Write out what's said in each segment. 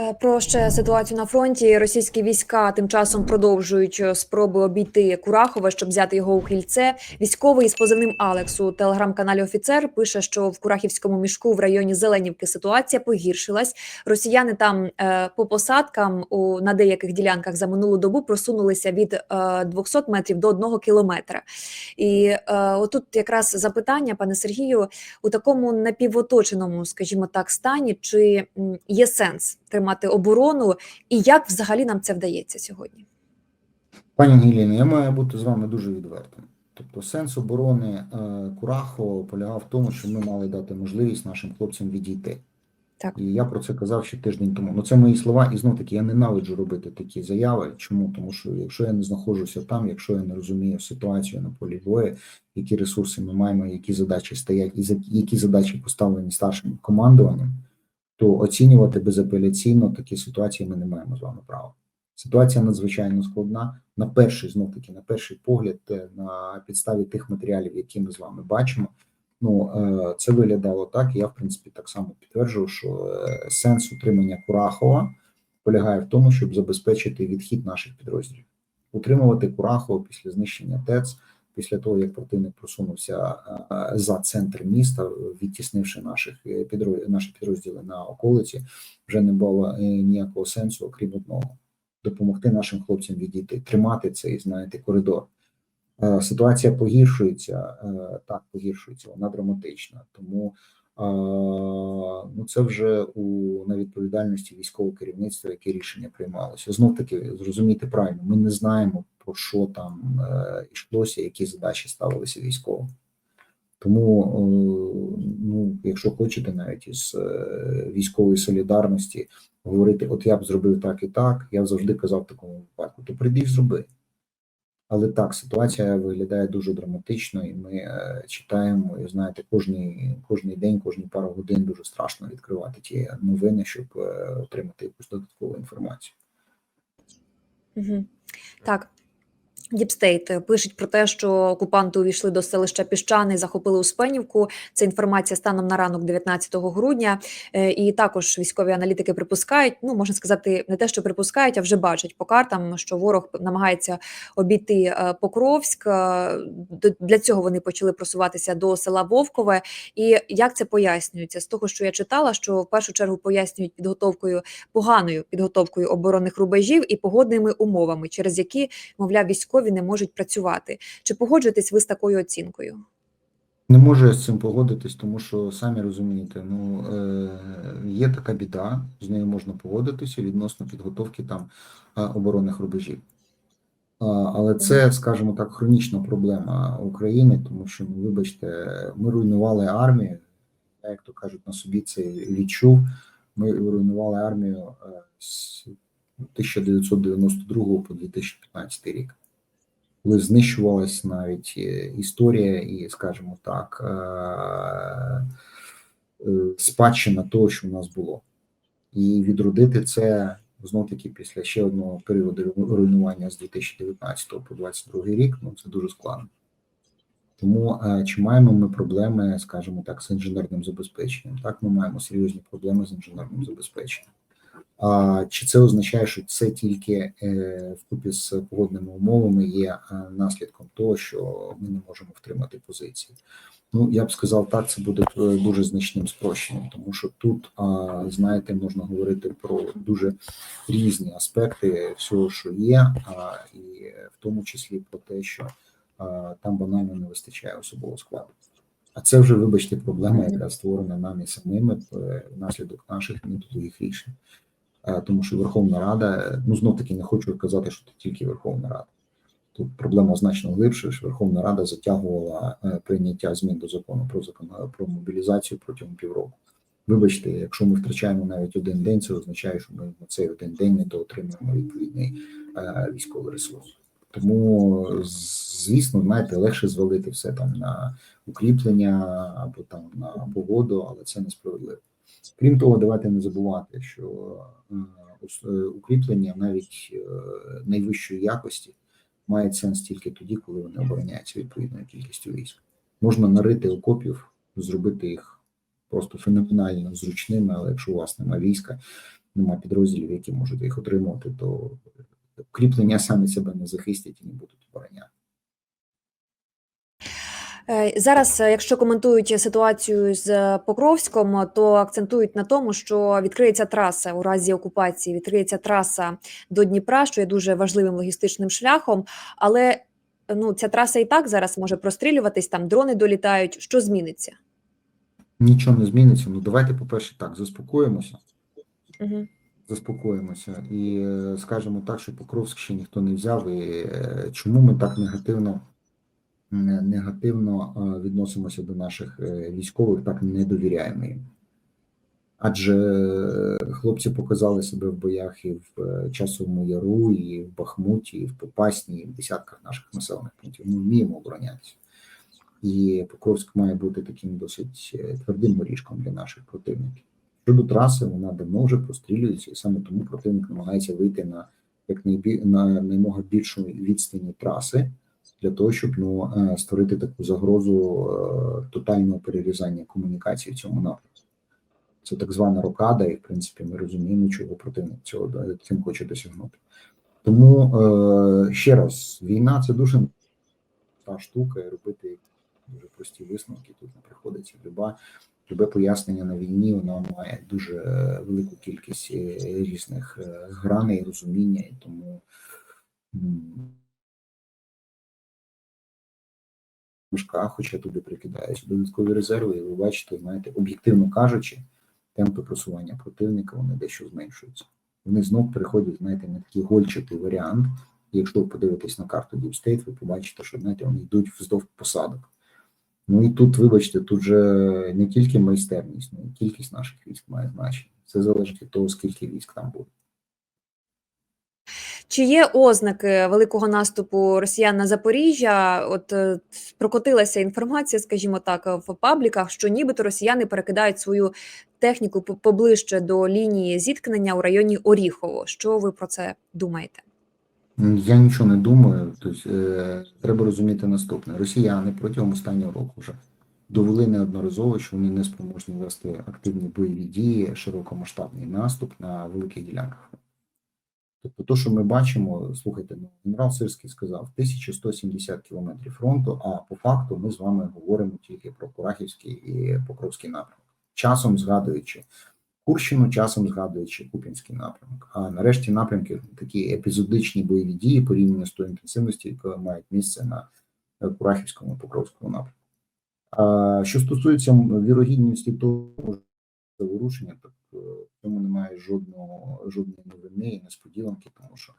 Е, Про ще ситуацію на фронті. Російські війська тим часом продовжують е, спроби обійти Курахове, щоб взяти його у кільце. Військовий з позивним Алекс у телеграм-каналі Офіцер пише, що в Курахівському мішку в районі Зеленівки ситуація погіршилась. Росіяни там е, по посадкам у на деяких ділянках за минулу добу просунулися від е, 200 метрів до 1 кілометра. І отут якраз запитання, пане Сергію, у такому напівоточеному, скажімо так, стані, чи є сенс тримати оборону, і як взагалі нам це вдається сьогодні? Пані Ангеліно, я маю бути з вами дуже відвертим. Тобто сенс оборони е, Курахо полягав в тому, що ми мали дати можливість нашим хлопцям відійти. Так. І я про це казав ще тиждень тому. Ну це мої слова, і знов таки я ненавиджу робити такі заяви. Чому? Тому що якщо я не знаходжуся там, якщо я не розумію ситуацію на полі бою, які ресурси ми маємо, які задачі стоять, і які задачі поставлені старшим командуванням, то оцінювати безапеляційно такі ситуації ми не маємо з вами права. Ситуація надзвичайно складна. На перший знов таки, на перший погляд, е, на підставі тих матеріалів, які ми з вами бачимо. Ну е, це виглядало так. Я в принципі так само підтверджував, що е, сенс утримання Курахова полягає в тому, щоб забезпечити відхід наших підрозділів, утримувати Курахова після знищення ТЕЦ, після того як противник просунувся е, за центр міста, відтіснивши наших е, наші підрозділи на околиці, вже не було е, ніякого сенсу, окрім одного допомогти нашим хлопцям відійти, тримати цей, знаєте, коридор. Ситуація погіршується, так погіршується, вона драматична. Тому ну це вже у на відповідальності військового керівництва, яке рішення приймалося. Знов таки зрозумійте правильно, ми не знаємо про що там е, йшлося, які задачі ставилися військовим. Тому, е, ну, якщо хочете, навіть із е, військової солідарності говорити, от я б зробив так і так, я завжди казав в такому випадку, то прийди і зроби. Але так, ситуація виглядає дуже драматично, і ми е, читаємо, і знаєте, кожний, кожний день, кожні пару годин дуже страшно відкривати ті новини, щоб е, отримати якусь додаткову інформацію. Угу. Так. Діпстейт пишуть про те, що окупанти увійшли до селища Піщани, захопили Успенівку. Це інформація станом на ранок 19 грудня. Е, І також військові аналітики припускають, ну можна сказати, не те, що припускають, а вже бачать по картам, що ворог намагається обійти е, Покровськ. Е, Для цього вони почали просуватися до села Вовкове. І як це пояснюється? З того, що я читала, що в першу чергу пояснюють підготовкою поганою підготовкою оборонних рубежів і погодними умовами, через які, мовляв, військові не можуть працювати. Чи погоджуєтесь ви з такою оцінкою? Не можу я з цим погодитись, тому що самі розумієте, ну е, є така біда, з нею можна погодитися відносно підготовки там е, оборонних рубежів. Але це, скажімо так, хронічна проблема України, тому що, ну, вибачте, ми руйнували армію, я, як то кажуть, на собі це відчув. Ми руйнували армію е, з 1992 по 2015 рік коли знищувалась навіть е, історія і, скажімо так, е, е, спадщина того, що в нас було. І відродити це знов таки після ще одного періоду руйнування з 2019 по 2022 рік, ну це дуже складно. Тому чи маємо ми проблеми, скажімо так, з інженерним забезпеченням? Так, ми маємо серйозні проблеми з інженерним забезпеченням. А чи це означає, що це тільки е, вкупі з погодними умовами є е, наслідком того, що ми не можемо втримати позиції? Ну я б сказав, так це буде е, дуже значним спрощенням, тому що тут, знаєте, можна говорити про дуже різні аспекти всього, що є, і в тому числі про те, що там банально не вистачає особового складу. А це вже, вибачте, проблема, яка створена нами самими внаслідок наших методових рішень. Е, тому що Верховна Рада, ну знов таки не хочу казати, що це тільки Верховна Рада. Тут проблема значно глибше, що Верховна Рада затягувала е, прийняття змін до закону про закон про мобілізацію протягом півроку. Вибачте, якщо ми втрачаємо навіть один день, це означає, що ми на цей один день не доотримуємо відповідний е, військовий ресурс. Тому, звісно, знаєте, легше звалити все там на укріплення або там на погоду, але це несправедливо. Крім того, давайте не забувати, що е, е, укріплення навіть е, найвищої якості мають сенс тільки тоді, коли вони обороняються відповідною кількістю військ. Можна нарити окопів, зробити їх просто феноменально зручними, але якщо у вас немає війська, нема підрозділів, які можуть їх отримувати, то укріплення самі себе не захистять і не будуть обороняти. Е, Зараз, е, якщо коментують ситуацію з Покровськом, то акцентують на тому, що відкриється траса у разі окупації, відкриється траса до Дніпра, що є дуже важливим логістичним шляхом. Але ну ця траса і так зараз може прострілюватись. Там дрони долітають. Що зміниться? Нічого не зміниться. Ну давайте, по-перше, так заспокоїмося. Угу. Заспокоїмося і е, скажемо так, що Покровськ ще ніхто не взяв. І е, чому ми так негативно не- негативно відносимося до наших е, військових, так не довіряємо їм? Адже хлопці показали себе в боях і в е, Часовому Яру, і в Бахмуті, і в Попасні, і в десятках наших населених пунктів. Ми вміємо оборонятися. І Покровськ має бути таким досить е, твердим горішком для наших противників. Щодо траси, вона давно вже прострілюється, і саме тому противник намагається вийти на як найбі... на наймога більшу відстані траси для того, щоб ну, е, створити таку загрозу е, тотального перерізання комунікації в цьому напрямку. Це так звана рокада, і в принципі ми розуміємо, чого противник цього цим хоче досягнути. Тому е, ще раз, війна це дуже та штука, і робити дуже прості висновки. Тут не приходиться люба любе пояснення на війні, воно має дуже велику кількість різних граней, розуміння, і тому м, важка, хоча туди прикидаються додаткові резерви, і ви бачите, знаєте, об'єктивно кажучи, темпи просування противника вони дещо зменшуються. Вони знов переходять, знаєте, на такий гольчатий варіант. І Якщо ви подивитесь на карту Deep State, ви побачите, що знаєте, вони йдуть вздовж посадок. Ну і тут, вибачте, тут же не тільки майстерність, ну і кількість наших військ має значення. Це залежить від того, скільки військ там буде. Чи є ознаки великого наступу росіян на Запоріжжя? От е, прокотилася інформація, скажімо так, в пабліках, що нібито росіяни перекидають свою техніку поближче до лінії зіткнення у районі Оріхово. Що ви про це думаєте? Я нічого не думаю. Тобто, е, треба розуміти наступне: росіяни протягом останнього року вже довели неодноразово, що вони не спроможні вести активні бойові дії, широкомасштабний наступ на великих ділянках. Тобто, то, що ми бачимо, слухайте, ну генерал Сирський сказав 1170 кілометрів фронту. А по факту ми з вами говоримо тільки про Курахівський і Покровський напрямок, часом згадуючи Курщину, часом згадуючи Куп'янський напрямок. А нарешті напрямки такі епізодичні бойові дії порівняно з тою інтенсивністю, яка мають місце на Курахівському і Покровському напрямку. А що стосується вірогідності того заворушення, так е, в цьому немає жодного жодної новини і несподіванки, тому що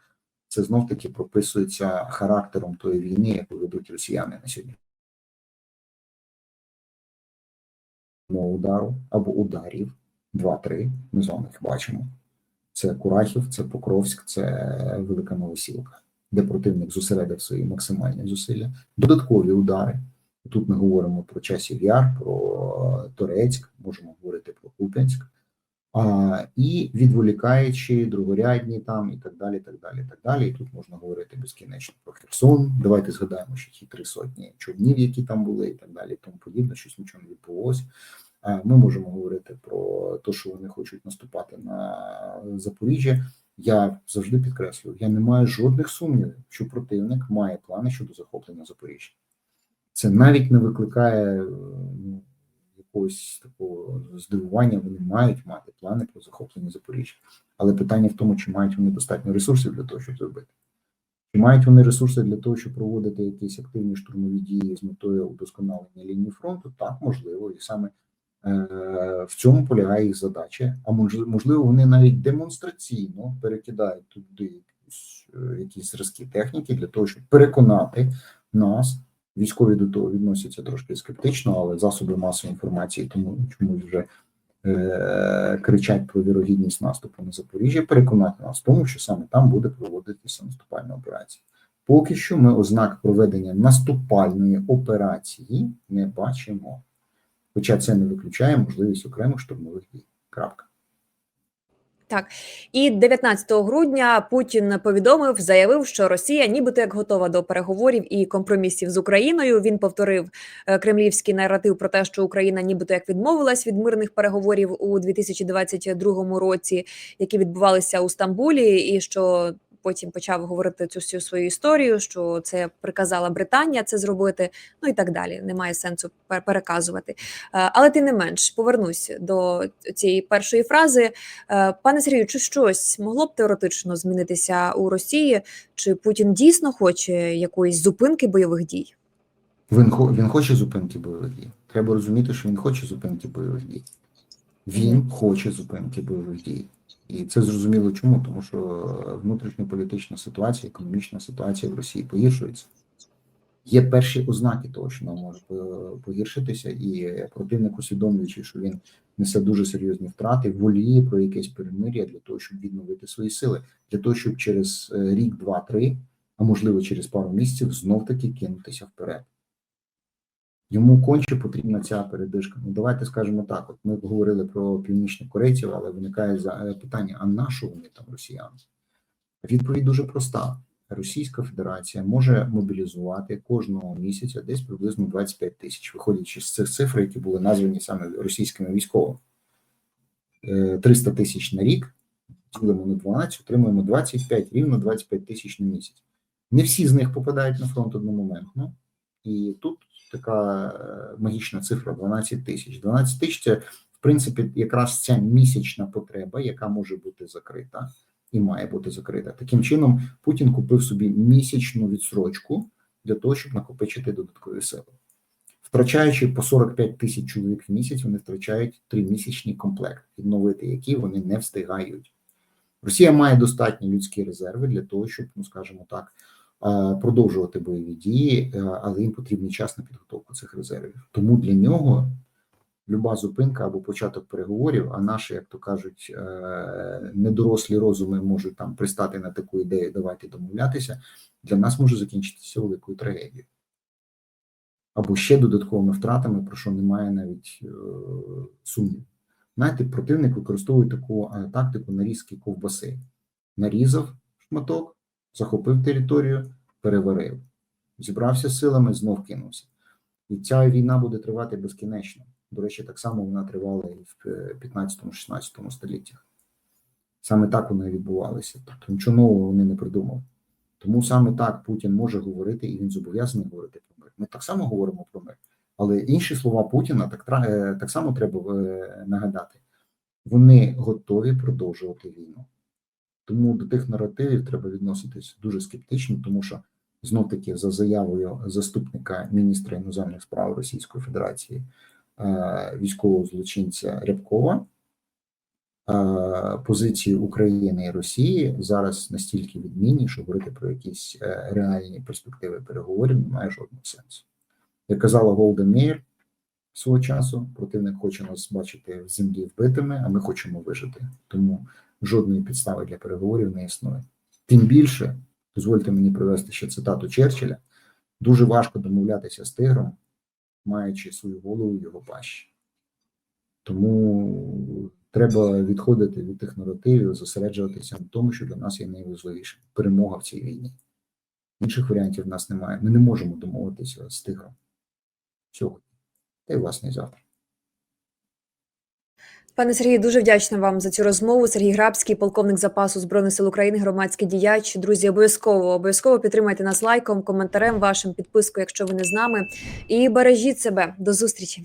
це знов таки прописується характером тої війни, яку ведуть росіяни на сьогодні. удару або ударів, два-три, ми з вами бачимо. Це Курахів, це Покровськ, це Велика Новосілка, де противник зосередив свої максимальні зусилля. Додаткові удари. Тут ми говоримо про часів Яр, про Торецьк, можемо говорити про Куп'янськ, і відволікаючи другорядні там і так далі. так далі, так далі. І тут можна говорити безкінечно про Херсон. Давайте згадаємо, що ті три сотні човнів, які там були, і так далі, тому подібне, щось нічого не відбулося. Ми можемо говорити про те, що вони хочуть наступати на Запоріжжя. Я завжди підкреслюю, я не маю жодних сумнівів, що противник має плани щодо захоплення Запоріжжя. Це навіть не викликає якогось такого здивування. Вони мають мати плани про захоплення Запоріжжя. Але питання в тому, чи мають вони достатньо ресурсів для того, щоб зробити. Чи мають вони ресурси для того, щоб проводити якісь активні штурмові дії з метою удосконалення лінії фронту? Так, можливо, і саме е, в цьому полягає їх задача. А мож- можливо, вони навіть демонстраційно перекидають туди е, якісь зразки техніки для того, щоб переконати нас. Військові до того відносяться трошки скептично, але засоби масової інформації тому чомусь вже е, кричать про вірогідність наступу на Запоріжжя, переконати нас в тому, що саме там буде проводитися наступальна операція. Поки що ми ознак проведення наступальної операції не бачимо. Хоча це не виключає можливість окремих штурмових дій. Крапка. І 19 грудня Путін повідомив, заявив, що Росія нібито як готова до переговорів і компромісів з Україною. Він повторив е, кремлівський наратив про те, що Україна нібито як відмовилась від мирних переговорів у 2022 році, які відбувалися у Стамбулі, і що потім почав говорити цю всю свою історію, що це приказала Британія це зробити, ну і так далі. Немає сенсу переказувати. Е, Але тим не менш повернусь до цієї першої фрази. Е, Пане Сергію, чи щось могло б теоретично змінитися у Росії? Чи Путін дійсно хоче якоїсь зупинки бойових дій? Він, хо- він хоче зупинки бойових дій. Треба розуміти, що він хоче зупинки бойових дій. Він хоче зупинки бойових дій. І це зрозуміло чому, тому що внутрішньополітична ситуація, економічна ситуація в Росії погіршується. Є перші ознаки того, що вона може погіршитися, і противник, усвідомлюючи, що він несе дуже серйозні втрати, воліє про якесь перемир'я для того, щоб відновити свої сили, для того, щоб через е, рік, два, три, а можливо через пару місяців знов таки кинутися вперед. Йому конче потрібна ця передишка. Ну давайте скажемо так: от ми говорили про північних корейців, але виникає е, питання: а на що вони там росіяни? Відповідь дуже проста: Російська Федерація може мобілізувати кожного місяця десь приблизно 25 тисяч, виходячи з цих цифр, які були названі саме російськими військовими. Е, 300 тисяч на рік, ділимо на 12, отримуємо 25, рівно 25 тисяч на місяць. Не всі з них попадають на фронт одномоментно, і тут така е, магічна цифра 12 тисяч. 12 тисяч це, в принципі, якраз ця місячна потреба, яка може бути закрита і має бути закрита. Таким чином, Путін купив собі місячну відсрочку для того, щоб накопичити додаткові сили. Втрачаючи по 45 тисяч чоловік в місяць, вони втрачають тримісячний комплект, відновити який вони не встигають. Росія має достатні людські резерви для того, щоб, ну скажімо так, продовжувати бойові дії, е, але їм потрібний час на підготовку цих резервів. Тому для нього люба зупинка або початок переговорів, а наші, як то кажуть, е, недорослі розуми можуть там пристати на таку ідею, давайте домовлятися, для нас може закінчитися великою трагедією. Або ще додатковими втратами, про що немає навіть е, сумнів. Знаєте, противник використовує таку е, тактику нарізки ковбаси. Нарізав шматок, захопив територію, переварив, зібрався силами, знов кинувся. І ця війна буде тривати безкінечно. До речі, так само вона тривала і в е, 15-16 століттях. Саме так вона і відбувалася. Тобто нічого нового вони не придумали. Тому саме так Путін може говорити, і він зобов'язаний говорити про мир. Ми так само говоримо про мир. Але інші слова Путіна так, е, так само треба е, нагадати. Вони готові продовжувати війну. Тому до тих наративів треба відноситись дуже скептично, тому що знов таки за заявою заступника міністра іноземних справ Російської Федерації е, військового злочинця Рябкова е, позиції України і Росії зараз настільки відмінні, що говорити про якісь е, реальні перспективи переговорів немає жодного сенсу. Як казала Голден Мейер свого часу, противник хоче нас бачити в землі вбитими, а ми хочемо вижити. Тому жодної підстави для переговорів не існує. Тим більше, дозвольте мені привести ще цитату Черчилля: дуже важко домовлятися з тигром, маючи свою голову в його пащі. Тому треба відходити від тих наративів, зосереджуватися на тому, що для нас є найважливіше перемога в цій війні. Інших варіантів в нас немає. Ми не можемо домовитися з тигром сьогодні, та й власне завтра. Пане Сергію, дуже вдячна вам за цю розмову. Сергій Грабський, полковник запасу збройних сил України, громадський діяч. Друзі, обов'язково обов'язково підтримайте нас лайком, коментарем вашим, підпискою, якщо ви не з нами. І бережіть себе. До зустрічі.